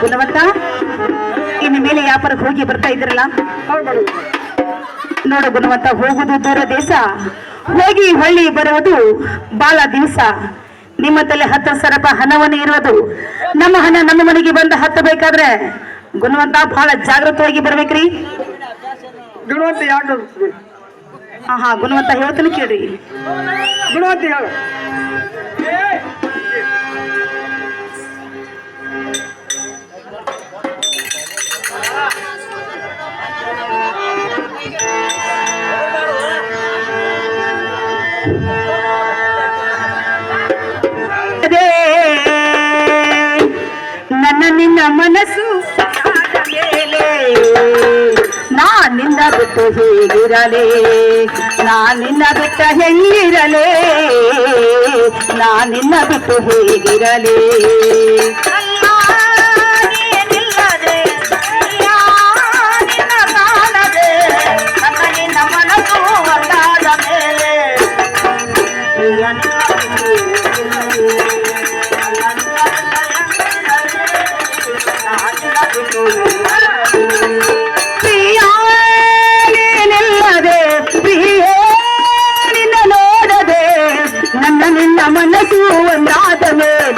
ಗುಣವಂತ, ಇನ್ನು ಮೇಲೆ ವ್ಯಾಪಾರಕ್ಕೆ ಹೋಗಿ ಬರ್ತಾ ಇದ್ರಲ್ಲ ನೋಡು ಗುಣವಂತ, ಹೋಗುದು ದೂರ ದೇಶ, ಹೋಗಿ ಹೊಳ್ಳಿ ಬರುವುದು ಬಾಲ ದಿವಸ. ನಿಮ್ಮ ತಲೆ ಹತ್ತ ಸರಪ ಹಣವನ್ನೇ ಇರೋದು. ನಮ್ಮ ಹಣ ನಮ್ಮ ಮನೆಗೆ ಬಂದು ಹತ್ತಬೇಕಾದ್ರೆ ಗುಣವಂತ ಬಹಳ ಜಾಗೃತವಾಗಿ ಬರ್ಬೇಕ್ರಿ. ಗುಣವಂತ ಯಾಕೆ ಹಾ ಹಾ ಗುಣವಂತ ಹೇಳ್ತಾನೆ ಕೇಳ್ರಿ ಗುಣವಂತ ಹೇಳು ನನ್ನ ಮನಸ್ಸು ಆದ ನಾ ನಿನ್ನ ಬಿಟ್ಟು ಹೇಗಿರಲೇ ನಾ ನಿನ್ನ ಬಿಟ್ಟ ಹೆಂಗಿರಲೇ ನಾ ನಿನ್ನ ಬಿಟ್ಟು ಹೇಗಿರಲೇ.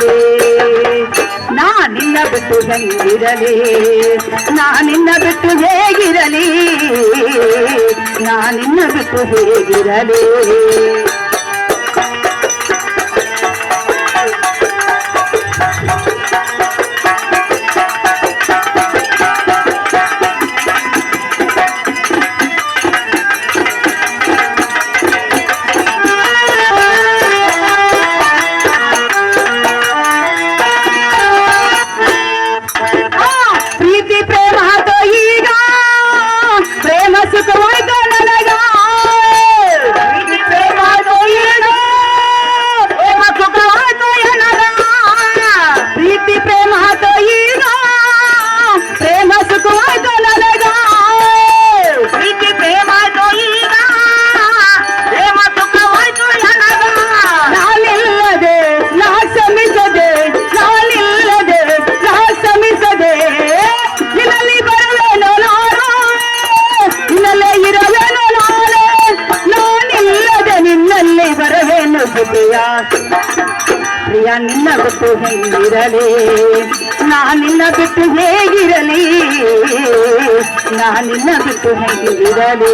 ಮೇಲೆ ನಾ ನಿನ್ನ ಬಿಟ್ಟು ಹೆಂಗಿರಲಿ? ನಾ ನಿನ್ನ ಬಿಟ್ಟು ಹೇಗಿರಲಿ? ನಾ ನಿನ್ನ ಬಿಟ್ಟು ಹೇಗಿರಲಿ? ನಿನ್ನ ಬಿಟ್ಟು ಹೆಂಗಿರಲಿ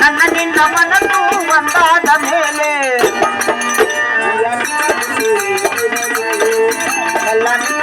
ನನ್ನ ನಿನ್ನ ಮನಸ್ಸು ಒಂದಾದ ಮೇಲೆ. ನಿನ್ನ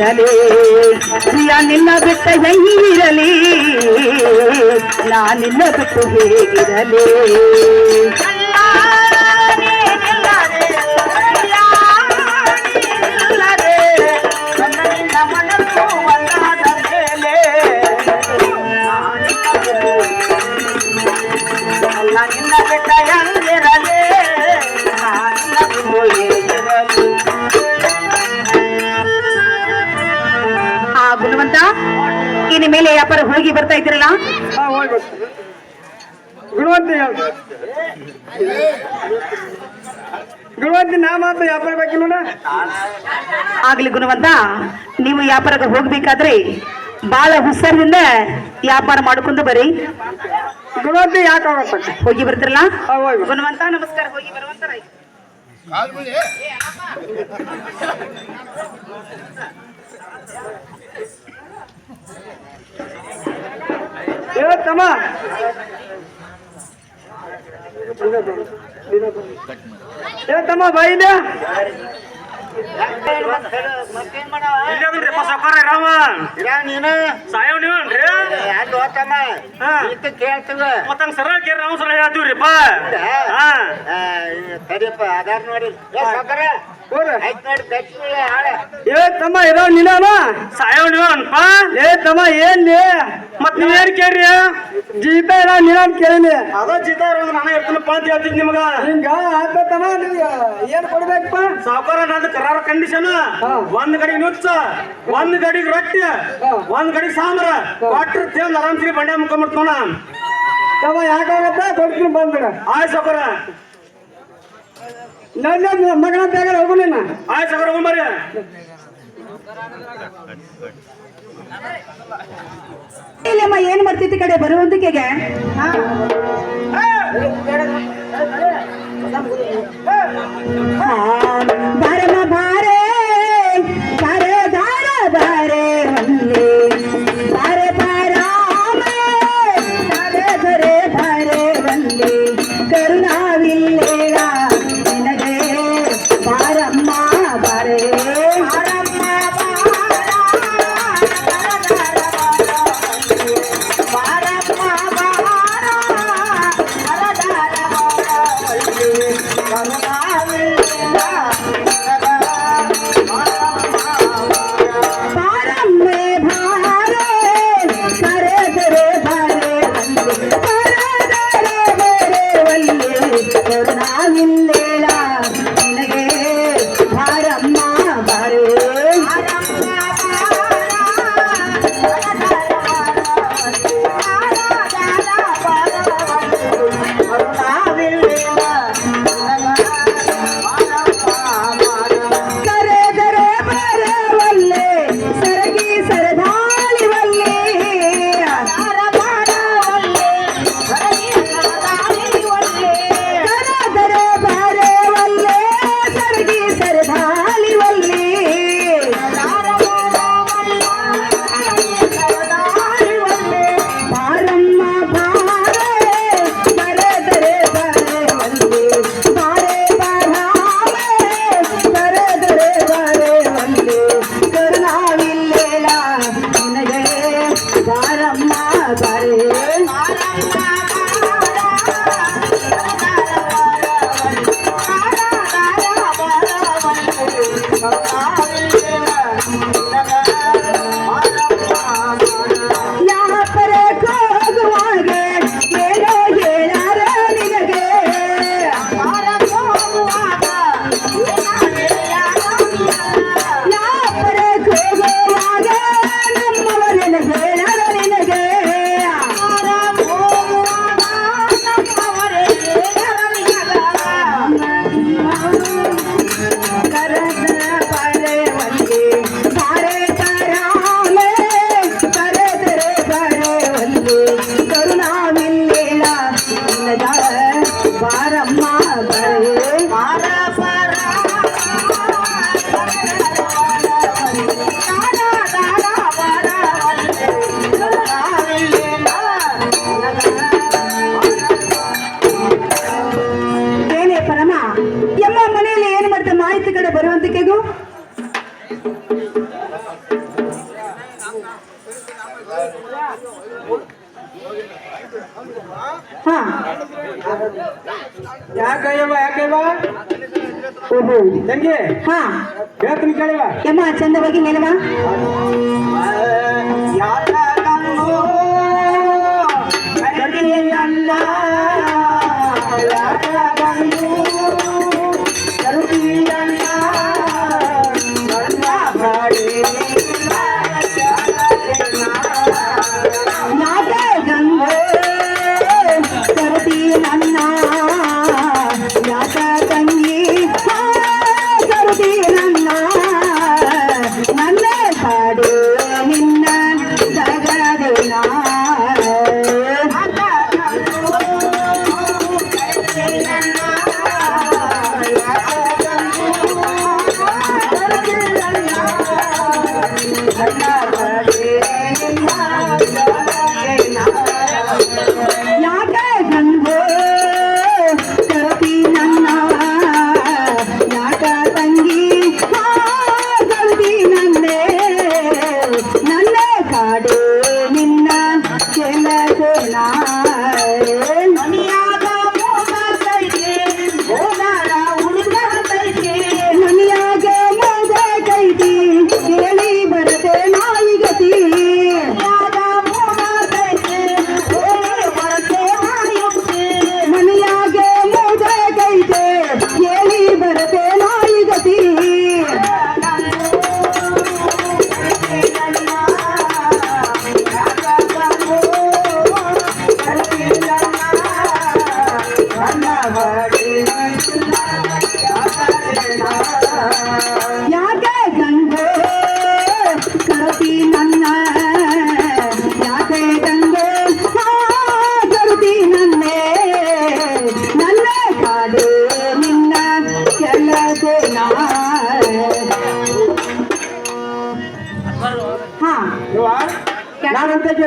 ಹೇಗಿರಲಿ ಪ್ರಿಯ ನಿನ್ನ ಬಿಟ್ಟ ಹೆಂಗಿರಲಿ ನಾ ನಿನ್ನ ಬಿಟ್ಟು ಹೇಗಿರಲಿ ಅಲ್ಲ ನಿನ್ನ ಬಿಟ್ಟ ಮೇಲೆ ವ್ಯಾಪಾರ ಹೋಗಿ ಬರ್ತಾ ಇದ್ದೀರಲ್ಲ? ಗುಣವಂತ ಹೇಳು ಗುಣವಂತ ನಾ ಮಾತ್ರ ವ್ಯಾಪಾರ ಬೇಕಿಲ್ಲ ಆಗ್ಲಿ ಗುಣವಂತ ನೀವು ವ್ಯಾಪಾರಕ್ಕೆ ಹೋಗ್ಬೇಕಾದ್ರೆ ಬಾಳ ಹುಷಾರದಿಂದ ವ್ಯಾಪಾರ ಮಾಡ್ಕೊಂಡು ಬರ್ರಿ. ಗುಣವಂತ ಯಾಕೆ ಹೋಗಿ ಬರ್ತಿರಲ್ಲ? ಗುಣವಂತ ನಮಸ್ಕಾರ. ಹೋಗಿ ಬರುವಂತ ಏ ಹೇಳ್ತಮ್ಮ ಏ ತಮ್ಮ ಬಾಯಿದೆ ರಾಮ. ನೀನು? ಸಾಯವ್ ನೀವನ್ರಿ ಯಾರು ಹೋತಮ್ಮ ಹಾ. ಈತ ಕೇಳ್ತದ ಮತ್ತಂಗ್ ಸರಳ ಕೇರಿ ನಾವು ಸರಳ ಹೇಳ್ತೀವ್ರಿಪ್ಪ ಹಾ. ಸರಿಯಪ್ಪ ಅದಾರ ನೋಡಿ. ಏ ಏ ತಮ್ಮ ಇರೋ ನೀನ ಸಾಯವ್ ಅನ್ಪ ಏ ತಮ್ಮ ಏನ್ ನೀ? ಮತ್ ನೀವ್ ಏನ್ ಕೇಳ್ರಿ? ಜೀತ ಇಲ್ಲ ನೀನ ಕೇಳಿನಿ. ಅದ ಜೀತ ಇರೋದು ನಾನು ಇರ್ತೀನಪ್ಪ ಅಂತ ಹೇಳ್ತೀನಿ ನಿಮ್ಗ. ಹಿಂಗ ಆತ ತಮ್ಮ ಏನು ಕೊಡ್ಬೇಕಪ್ಪ ಸಾವ್ಕಾರ ನಂದು ಕರಾರ ಕಂಡೀಷನ್. ಒಂದ್ ಗಡಿ ನುಚ್ಚ ಒಂದ್ ಗಡಿಗೆ ರೊಟ್ಟಿ ಒಂದು ಒಂದ್ ಗಡಿ ಸಾಂಬ್ರ. ಕೊಟ್ರ ತಿಂದ್ ಆರಾಮ್ಸಿ ಬಂಡೆ ಮುಖಮಡ್ಕೋಣ ತಮ್ಮ ಯಾಕಾಗತ್ತ ಕೊಡ್ತೀನಿ ಬಂದ್ಬಿಡ. ಆಯ್ ಸಾವ್ಕಾರ. ಮಗನ ಬೇಗ ಹೋಗು ನೀನು. ಆಯ್ ಸಾವ್ಕಾರ ಹೋಗ್ಬರ್ರಿ ಇಲ್ಲಮ್ಮ ಏನ್ ಮಾಡ್ತೈತಿ ಕಡೆ? ಬರುವಂತಿಕೆಗೆ? ಬಾರಮ್ಮ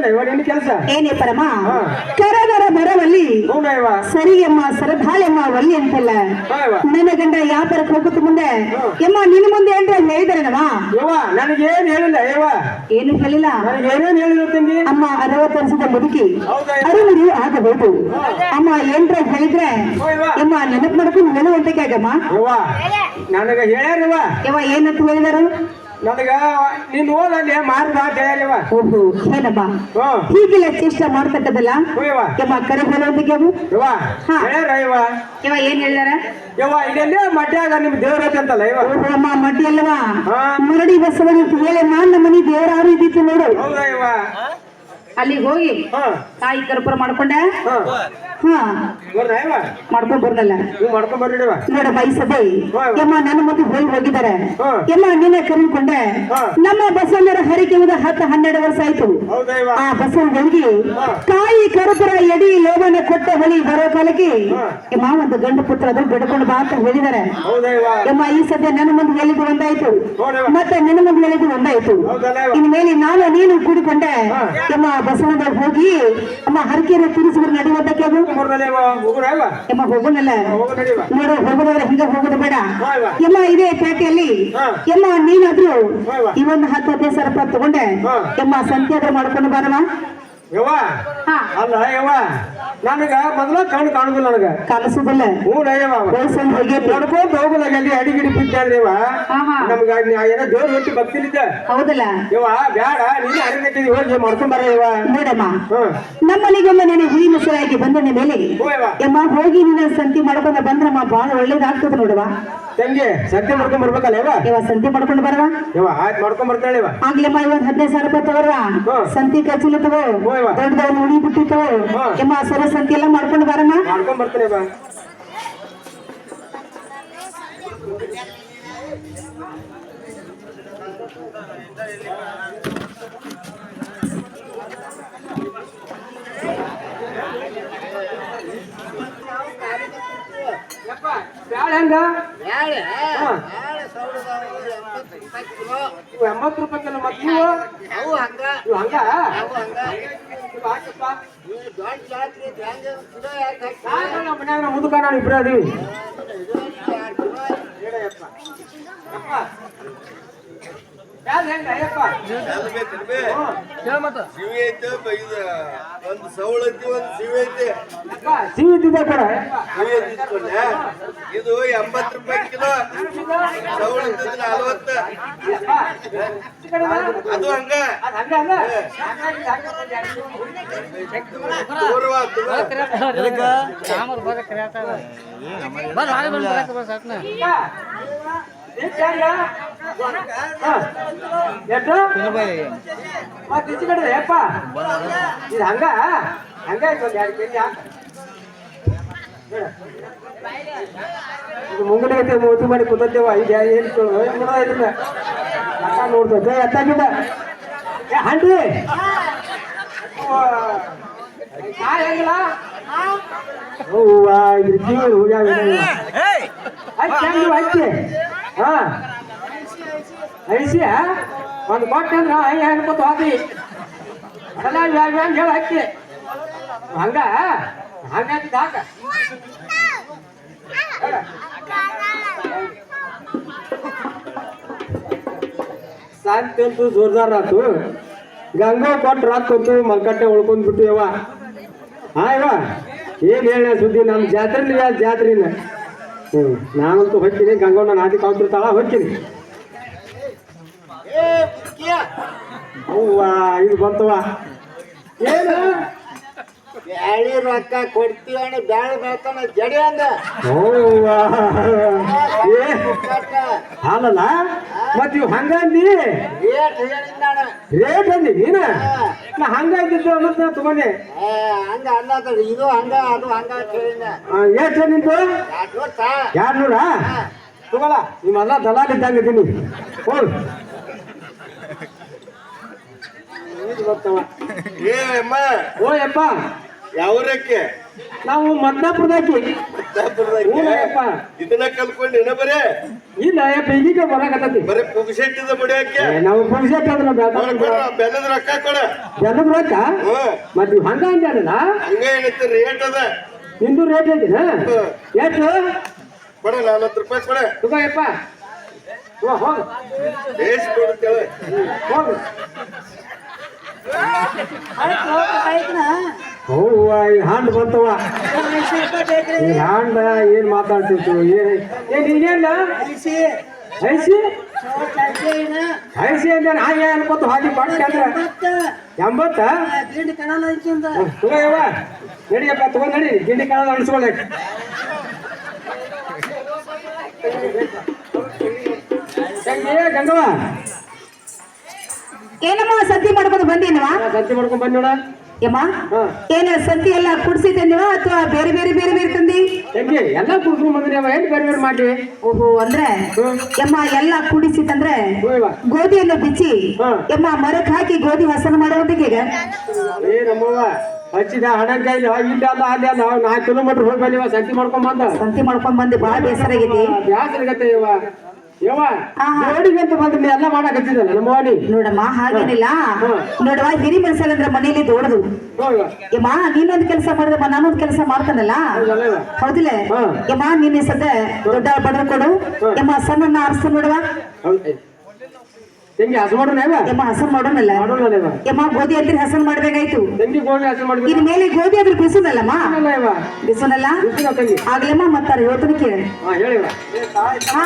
ಮಾಡ್ತೇನೆ ಇವಾಗ ಕೆಲಸ? ಏನೇ ಪರಮ. ಕರಗರ ಬರವಲ್ಲಿ ಹೌದಯ್ಯವ ಸರಿಯಮ್ಮ ಸರದಾಳೆಮ್ಮ ವಲ್ಲಿ ಅಂತಲ್ಲ. ನನ್ನ ಗಂಡ ವ್ಯಾಪಾರಕ್ಕೆ ಹೋಗುತ್ತ ಮುಂದೆ? ಯಮ್ಮ ನಿನ್ನ ಮುಂದೆ ಏನ್ರ ಹೇಳಿದಾರನವ? ಯವ್ವ ನನಗೇನ್ ಹೇಳಿಲ್ಲ ಯವ್ವ. ಏನು ಹೇಳಿಲ್ಲ? ನನಗೇನೇನ್ ಹೇಳಿಲ್ಲ ತಂಗಿ ಅಮ್ಮ ಅರವತ್ತು ವರ್ಷದ ಮುದುಕಿ. ಹೌದಾ? ಅರುಮುಡಿ ಆಗಬಹುದು. ಅಮ್ಮ ಏನ್ರ ಹೇಳಿದ್ರೆ? ಅಮ್ಮ ನೆನಪು ಮಾಡ್ಕೊಂಡು ನೆನವಂತಕ್ಕೆ ಆಗಮ್ಮ ಯವ್ವ ನನಗ ಹೇಳ್ಯಾರವ್ವ. ಯವ್ವ ಏನಂತ ಹೇಳಿದಾರು? ನನಗ ನೀನ್ ಓದಲ್ಲಿ ಓಹೋ ಹೀಗೆಲ್ಲ ಚೇಷ್ಟ ಮಾಡ್ತಕ್ಕದಲ್ಲ ಯಮ್ಮ ಕರೆ ಅವು ಯವ್ವ? ಹಾ. ಹೇಳ್ಯಾರ ಯವ್ವ? ಯವ್ವ ಏನ್ ಹೇಳಿದಾರ ಯವ್ವ ಇದೆಲ್ಲೇ ಮಡ್ಯಾಗ ನಿಮ್ ದೇವ್ರ ಐತೆ ಅಂತಲ್ಲ ಯವ್ವ? ಓಹೋ ಅಮ್ಮ ಮಡ್ಡಿ ಅಲ್ಲವಾ ಹಾ. ಮರಡಿ ಬಸವನ ಹೇಳಿ ನಾನ್ ನಮ್ಮ ಮನೆ ದೇವರಾರು ಇದ್ದಿತ್ತು ನೋಡು. ಹೌದಾ ಯವ್ವ? ಅಲ್ಲಿಗೆ ಹೋಗಿ ತಾಯಿ ಕರ್ಪುರ ಮಾಡ್ಕೊಂಡೆ? ಹಾ. ಮಾಡ್ಕೊಂಡ್ ಬರ್ದಲ್ಲ ನೀವು ಈ ಸದ್ಯ ಯಮ್ಮ ನನ್ನ ಮುಂದೆ ಹೋಗಿ ಹೋಗಿದ್ದಾರೆ. ಹಾ. ಯಮ್ಮ ನಿನ್ನೆ ಕರೆದುಕೊಂಡೆ. ನಮ್ಮ ಬಸವಣ್ಣರ ಹರಿಕೆ ಹೋದ ಹತ್ತು ಹನ್ನೆರಡು ವರ್ಷ ಆಯ್ತು. ಆ ಬಸವ ಹಾ. ತಾಯಿ ಕರುಪುರ ಎಡಿ ಲೋಭನ ಕೊಟ್ಟ ಹೊಲಿ ಬರೋ ಕಾಲಕ್ಕೆ. ಯಮ್ಮ ಒಂದು ಗಂಡು ಪುತ್ರ ಅದು ಬಿಡ್ಕೊಂಡು ಬಾ ಅಂತ ಹೇಳಿದ್ದಾರೆ. ಯಮ್ಮ ಈ ಸದ್ಯ ನನ್ನ ಮುಂದೆ ಹೇಳಿದ್ದು ಒಂದಾಯ್ತು. ಮತ್ತೆ ನಿನ್ನ ಮುಂದೆ ಹೇಳಿದ್ದು ಒಂದಾಯ್ತು? ಇನ್ಮೇಲೆ? ನಾನು ನೀನು ಕೂಡಿಕೊಂಡೆ. ಯಮ್ಮ ಬಸವನ ಹೋಗಿ ಅಮ್ಮ ಹರಕೆಯನ್ನು ತಿರುಸಿದ್ರೆ ನಡೆಯುವುದಕ್ಕೆ ಅದು? ಅಮ್ಮ ಹೋಗೋಣಲ್ಲ? ನೋಡು ಹೋಗೋದಾದ್ರೆ ಹಿಂಗ ಹೋಗೋದು ಬೇಡ. ಎಲ್ಲ ಇದೆ ಪೇಟೆಯಲ್ಲಿ ಎಲ್ಲ ನೀನಾದ್ರು ನೀನಾದ್ರೂ ಒಂದು. ಹತ್ತು ಹದಿನೈದು ಸಾವಿರ ರೂಪಾಯಿ ತಗೊಂಡೆ ಎಮ್ಮ ಸಂತೆ ಸಂತ್ಯಾದ್ರೆ ಮಾಡ್ಕೊಂಡು ಬಾರಮ್ಮ. ಯವ್ವ? ಹಾ. ಅಲ್ಲ ಯವ್ವ? ನನಗ ಮೊದಲ ಕಣ್ಣು ಕಾಣುದಿಲ್ಲ ನನಗ. ಕಾಣಿಸುದಿಲ್ಲ. ಹ್ಞೂ ವಯಸ್ಸೊಂದು ಹೋಗೈತಿ ನಡ್ಕೊಂಡ್ ಹೋಗುದಾಗ ಅಲ್ಲಿ ಅಡಿಗಿಡಿ ಹಾ. ನಮ್ಗ ಏನೋ ದೇವ್ರ ಹೊಟ್ಟಿ ಭಕ್ತಿಲಿದ್ದ ಹೌದಲ್ಲ? ಯವ್ವ ಬ್ಯಾಡ ನೀನು ಅರಿದಕ್ಕೆ ಹೋಗಿ ಮಾಡ್ಕೊಂಡ್ ಬರ ಯವ್ವ. ನೋಡಮ್ಮ ಹ್ಮ್ ನಮ್ಮನಿಗೊಮ್ಮೆ ನೀನು ಮೊಸರಾಗಿ ಬಂದ ಮೇಲೆ. ಯಮ್ಮ ಹೋಗಿ ನಿನ್ನ ಸಂತಿ ಮಾಡ್ಕೊಂಡ ಬಂದ್ರಮ್ಮ ಬಹಳ ಒಳ್ಳೇದಾಗ್ತದೆ ನೋಡುವ ತಂಗಿ ಸಂತೆ ಮಾಡ್ಕೊಂಡ್ ಬರ್ಬೇಕಲ್ಲ ಇವ ಸಂತೆ ಸಂತಿ ಮಾಡ್ಕೊಂಡು ಬರವ ಇವ ಆಯ್ತು ಮಾಡ್ಕೊಂಡ್ ಬರ್ತಾಳೆ ಯವ್ವ. ಆಗ್ಲಮ್ಮ ಇವತ್ತು ಹದಿನೈದು ಸಾವಿರ ರೂಪಾಯಿ ತಗೋರ. ಸಂತಿ ಖರ್ಚಿಲ್ಲ ತಗೋ. ದೊಡ್ಡದವ್ರು ಉಳಿ ಬಿಟ್ಟಿತ್ತವ ತಗೋ. ಎಮ್ಮ ಯಮ್ಮ ಸರ ಸಂತಿ ಎಲ್ಲ ಮಾಡ್ಕೊಂಡು ಬರಮ್ಮ? ಮಾಡ್ಕೊಂಡ್ ಬರ್ತೀನಿ ಹೆಂಗ? ಎಂಬತ್ತು ರೂಪಾಯಿ. ಮತ್ತೆ ಹಂಗ. ಹಂಗ. ಇವು ಐತೆ ಒಂದು ಐತಿ ಒಂದು ಸಿವಿ ಐತೆ ಇದ್ದಿದ್ದೆ ಕೊಡ. ಇದು ಎಂಬತ್ತು ರೂಪಾಯಿ ಕಿಲೋ ಸವಳ ಅಲವತ್ತು ನಲ್ವತ್ತು. ಅದು ಹಂಗ ಹಂಗ ಬಂದೆ. ಈಗ, ಎಷ್ಟು? ಮತ್ತೆ ಯಪ್ಪ ಇದು ಹಂಗ ಹಂಗ ಆಯ್ತು ಒಂದು. ಇದು ಮಾಡಿ ಕೂತೇವ ಇದು ಏನು ನೋಡೋದಿಲ್ಲ ಅಕ್ಕ ನೋಡ್ತದೆ ಎತ್ತಾಗಿಲ್ಲ ಏ ಹಂಡ್ರಿ ಹೆಂಗಿಲ್ಲ ಹೂವ ಇದ್ರ ಜೀವ ಐತಿ ಹಾ ಐಸಿ ಒಂದು ಕೊಟ್ಟೆ ಅಂದ್ರೆ ಹೆಂಗೆ ಅನ್ಕೋತ ಹೋದಿ ಅದೆಲ್ಲ ಹೆಂಗೆ ಹೆಂಗೆ ಹೇಳಿ ಹಾಕಿ ಹಂಗ ಹಂಗ ಹಾಕ ಶಾಂತಿ ಅಂತೂ ಜೋರ್ದಾರ ಆತು. ಗಂಗಾ ಕೊಟ್ಟು ರಾತ್ಕಂತು ಮಲ್ಕಟ್ಟೆ ಉಳ್ಕೊಂಡ್ ಬಿಟ್ಟು ಯವ್ವ. ಹಾ ಯವ್ವ? ಏನ್ ಹೇಳ ಸುದ್ದಿ? ನಮ್ಮ ಜಾತ್ರೆಲಿ ಯಾ ಜಾತ್ರೆನ? ಹ್ಞೂ ನಾನಂತೂ ಹೊಕ್ಕಿನಿ. ಗಂಗವ್ವ ನಾದಿ ಕಾವ್ತಿರ್ತಾಳ, ಹೊಕ್ಕಿನಿ. ಅವ್ವ ಇದು ಬಂತವ ಏನು? ಬ್ಯಾಳಿ ರೊಕ್ಕ ಕೊಡ್ತೀವಣ್ಣ ಬ್ಯಾಳಿ ಬೇಕಣ್ಣ ಜಡಿ ಅಂದ. ಅವ್ವ ಏ ಹಾಲಲ್ಲ? ಮತ್ ಇವ್ ಹಂಗಂದಿ ರೇಟ್ ಹೇಳಿದ್ದಾಣ ರೇಟ್ ಅಂದಿ ನೀನ? ನಾ ಹಂಗಾಗಿದ್ದು ಅನ್ನೋದ್ ನಾ ತಗೊಂಡೆ ಹಂಗ ಅಲ್ಲ ಇದು ಹಂಗ ಅದು ಹಂಗ ಅಂತ ಹೇಳಿದ ಆ, ಎಷ್ಟ್ ನಿಂತು ಎರಡು ವರ್ಷ ಯಾರ್ ನೂರ ತಗೋಲ್ಲ ನಿಮ್ಮೆಲ್ಲ ದಲಾಲ್ ಇದ್ದಂಗ ಇದೀನಿ ಹೋಗ್. ಇದು. ಏ ಅಮ್ಮ. ಓ ಯಪ್ಪ. ಯಾವ್ರಕ್ಕೆ ನಾವು ಮದ್ನಾಪುರದಾಗಿ ಹ್ಞೂನಯ್ಯಪ್ಪ. ಇದನ್ನ ಕಲ್ಕೊಂಡು ಏನ ಬರೇ? ಇಲ್ಲ ಯಪ್ಪ ಈಗ ಬರಾಕತ್ತೈತಿ ಬರೇ ಪುಗ್ಸೆಟ್ಟಿದ ಬಡಿಯಕ್ಕೆ ಏ, ನಾವು ಪುಗ್ಸೆಟ್ ಅಂದ್ರೆ ಬೆಲ್ಲದ ರೊಕ್ಕ ಕೊಡ. ಬೆಲ್ಲದ ರೊಕ್ಕ? ಮತ್ತೆ ನೀವು ಹಂಗ ಅಂದ್ಯಾನಲ್ಲ ಹಂಗ ಏನೈತಿ ರೇಟ್ ಅದ. ನಿಂದು ರೇಟ್ ಐತಿನ ಎಷ್ಟು? ಕೊಡ ನಲ್ವತ್ತು ರೂಪಾಯಿ ಕೊಡ. ತಗೋಯಪ್ಪ ಹೋಗ ಹೋಗ. ಬೇಸ್ ಕೊಡ್ತೇವೆ ಹೋಗ. ಹೌವ, ಈ ಹಾಂಡ್ ಬಂತವ ಈ ಹಾಂಡ ಏನ್ ಮಾತಾಡ್ತಿತ್ತು ಏನ್ ಐಸಿ? ಅಂದ್ರೆ ಅನ್ಕೋತ ಹಾಗೆ ಅಂದ್ರೆ ಎಂಬತ್ತ? ನಡಿಯಪ್ಪ, ತಗೊಂಡ್ ನಡಿ. ಗಿಂಡಿ ಕಾಲ ಅನ್ಸ್ಕೊಳ್ಳಿ. ಗಂಗವ ಏನಮ್ಮ ಸಂತಿ ಮಾಡ್ಕೊಂಡು ಬಂದಿನವಾ? ಸಂತಿ ಮಾಡ್ಕೊಂಡ್ ಬಂದ್ ನೋಡ ಯಮ್ಮ. ಏನ ಸಂತಿ ಎಲ್ಲ ಕುಡ್ಸಿ ತಂದಿವ ಅಥವಾ ಬೇರೆ ಬೇರೆ ಬೇರೆ ಬೇರೆ ತಂದಿ? ಎಲ್ಲ ಕುಡ್ಕೊಂಡ್ ಬಂದ್ರಿ ಅವ ಏನ್ ಬೇರೆ ಬೇರೆ ಮಾಡಿ ಓಹೋ ಅಂದ್ರೆ. ಯಮ್ಮ ಎಲ್ಲ ಕುಡಿಸಿ ತಂದ್ರೆ ಗೋಧಿಯನ್ನು ಬಿಚ್ಚಿ. ಯಮ್ಮ ಮರಕ್ ಹಾಕಿ ಗೋಧಿ ಹಸನ ಮಾಡೋದಕ್ಕೆ ಈಗ? ಏ ನಮ್ಮವ್ವ ಹಚ್ಚಿದ ಹಣಕಾಯಿ ಇಲ್ಲ ಅಲ್ಲ ಅಲ್ಲಿ ಅಲ್ಲ ನಾಲ್ಕು ಕಿಲೋಮೀಟರ್ ಹೋಗಿ ಬಂದಿವ ಸಂತಿ ಮಾಡ್ಕೊಂಡ್ ಬಂದ. ಸಂತಿ ಮಾಡ್ಕೊಂಡ್ ಬಂದು ಬಾಳ ಬೇಸರ ಆಗೈತಿ. ಯಾಕೆ ಯವ್ವ ನೋಡಿಗಂತ ಬಂದ್ರೆ ಎಲ್ಲ ಮಾಡಕ್ ಹಚ್ಚಿದಲ್ಲ ನಮ್ಮ ವಾಣಿ ನೋಡಮ್ಮ ಹಾಗೇನಿಲ್ಲ. ನೋಡುವ ಹಿರಿ ಮನುಷ್ಯರಂದ್ರೆ ಮನೇಲಿ ದೊಡ್ಡದು. ಹೋಯ್ವ ಯಮ್ಮ ನೀನೊಂದ್ ಕೆಲಸ ಮಾಡಿದ್ರೆ ನಾನೊಂದ್ ಕೆಲಸ ಮಾಡ್ತಾನಲ್ಲ? ಹೌದಲ್ಲ ಯಮ್ಮ ನೀನ್ ಸದ್ದ ದೊಡ್ಡ ಬಡ್ರ ಕೊಡು. ಯಮ್ಮ ಸಣ್ಣ ಆರಿಸ್ತ ನೋಡುವ ತಂಗಿ ಹಸು ಮಾಡೋಣ ಯಮ್ಮ ಹಸನ್ ಮಾಡೋಣಲ್ಲ ಮಾಡೋಣ ಯಮ್ಮ ಗೋಧಿ ಅಂದ್ರೆ ಹಸನ್ ಮಾಡ್ಬೇಕಾಯ್ತು. ಇನ್ ಮೇಲೆ ಗೋಧಿ ಆದ್ರೆ ಬಿಸುನಲ್ಲಮ್ಮ ಇವ ಬಿಸುನಲ್ಲ ಆಗ್ಲಮ್ಮ ಮತ್ತಾರ ಹೇಳ್ತೀನಿ ಕೇಳಿ. ಹಾ.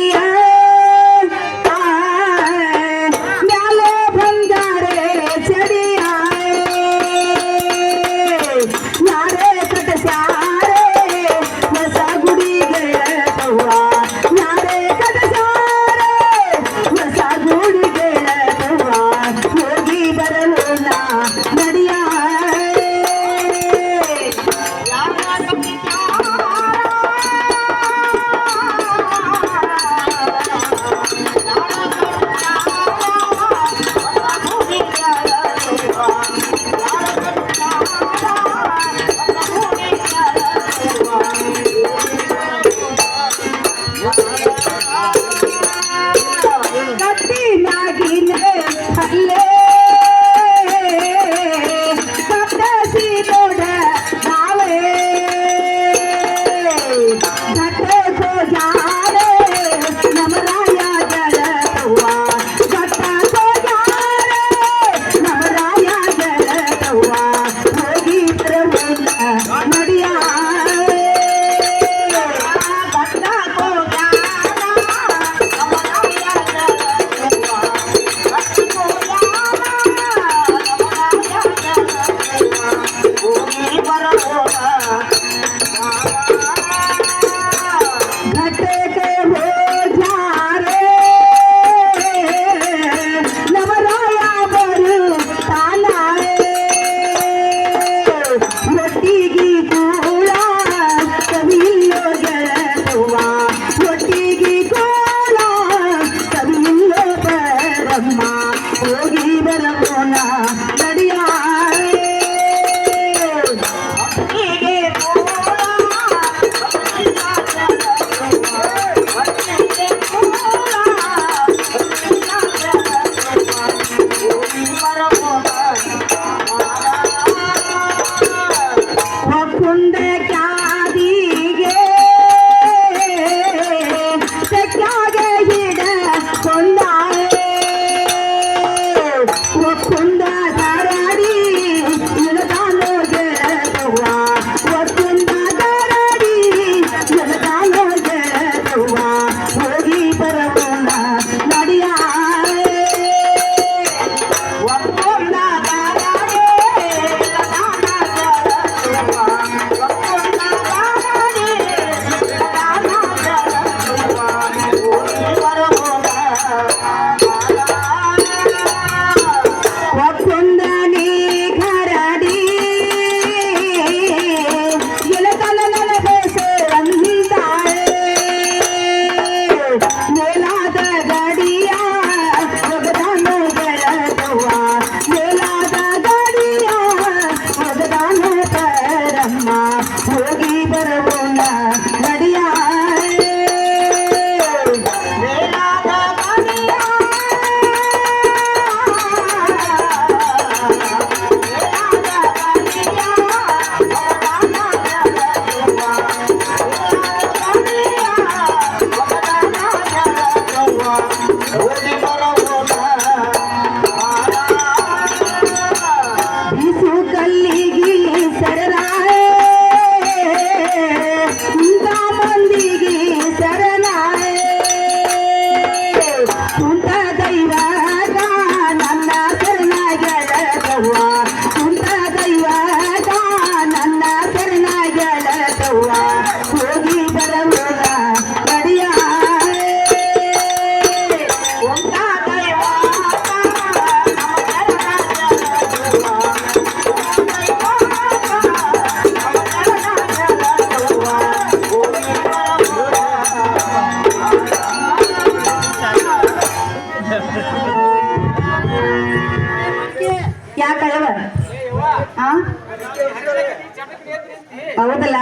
ಹೌದಲ್ಲ?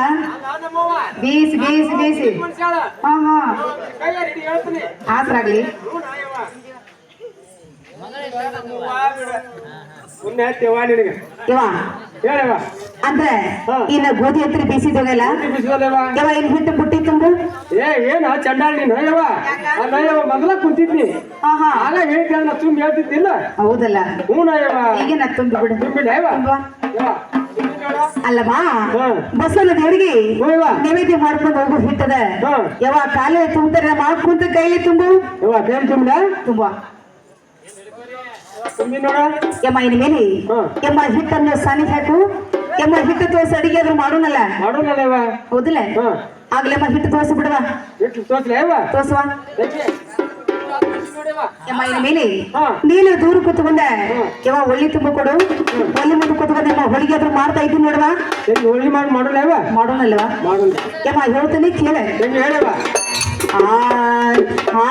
ಬೀಸಿ ಬೀಸಿ ಬೀಸಿ. ಹಾ ಹಾ. ಯವ ಹೇಳವ ಅಂದ್ರೆ. ಇನ್ನ ಗೋಧಿ ಹತ್ರ ಬೀಸಿದೋಗಲ್ಲ ಬಿಸಿದಲ್ಲವ ಬಿಟ್ಟು ಇಲ್ಲಿ ಬುಟ್ಟಿ ತುಂಬು ಏ ಏನ ಚಂಡಾಳ ನೀನು ಅಯ್ಯವ ಮೊದಲ ಕುಂತಿದ್ನಿ. ಹಾ ಹಾ. ಆಗ ಹೇಳ್ತೇವೆ ನಾ ತುಂಬ ಹೇಳ್ತಿದ್ದಿಲ್ಲ? ಹೌದಲ್ಲ. ಹ್ಞೂ ಈಗ ನಾ ತುಂಬಿ ಬಿಡು. ತುಂಬಿಲ್ಲ ಅಯ್ಯವ ಅಲ್ಲವಾ. ಬಸವನ ದೇವರಿಗೆ. ನೈವೇದ್ಯ ಮಾಡ್ಕೊಂಡು ಹೋಗು ಹಿಟ್ಟದ. ಯಾವ ಕಾಲೇ ತುಂಬ್ತಾರೆ ಮಾಡ್ಕೊಂತ ಕೈಲಿ ತುಂಬು. ಕೈಲಿ ತುಂಬ. ತುಂಬ ಯಮ್ಮ ಇನ್ ಮೇಲೆ. ಯಮ್ಮ ಹಿಟ್ಟನ್ನು ಸಾನಿ ಹಾಕು. ಯಮ್ಮ ಹಿಟ್ಟು ತೋರಿಸಿ ಅಡಿಗೆ ಆದ್ರೂ ಮಾಡೋಣಲ್ಲ ಹೌದಿಲ್ಲ. ಆಗ್ಲಮ್ಮ ಹಿಟ್ಟು ತೋರಿಸಿ ಬಿಡವಾ. ತೋರ್ಸುವ. ಮೇಲೆ. ನೀನು ದೂರ ಕೂತ್ಕೊಂಡೆ. ಯಾವ ಒಳ್ಳಿ ತುಂಬ ಕೊಡು. ಒಳ್ಳಿ ಮುಂದೆ ಕೂತ್ಕೊಂಡು ಹೊಳಿಗೆ ಆದ್ರೂ ಮಾಡ್ತಾ ಇದ್ದೀನಿ ನೋಡುವ ಹೋಳಿಗೆ ಮಾಡಿ ಮಾಡೋಣ ಯವ್ವ? ಮಾಡೋಣಲ್ವಾ ಮಾಡೋಣ. ಯಮ್ಮ ಹೇಳ್ತೀನಿ ಕೇಳ. ಹೇಳವ ಆ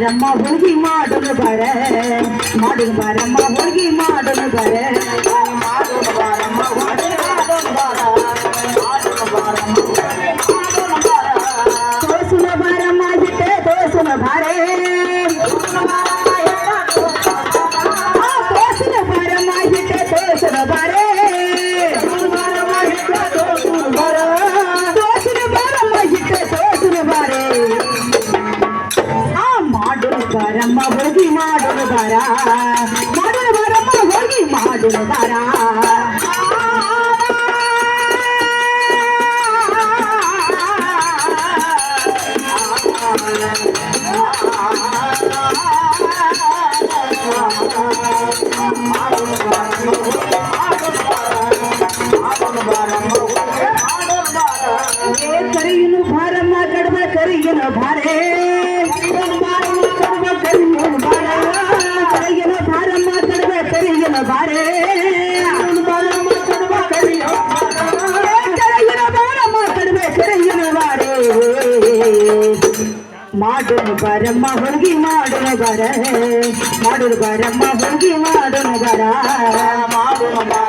ಮಾಡುನು ಬರಮ್ಮ ಹೋಗಿ ಮಾಡುನು ಬರ ಮಾಡುನು ಬರಮ್ಮ ಹೋಗಿ ಮಾಡುನು না ಬರಮ್ಮ ಹೋಗಿ ಮಾಡುನು ಬರ ಮಾಡುನು ಬರಮ್ಮ ಹೋಗಿ ಮಾಡುನು ಬರ ಮಾಡುನು ಬರ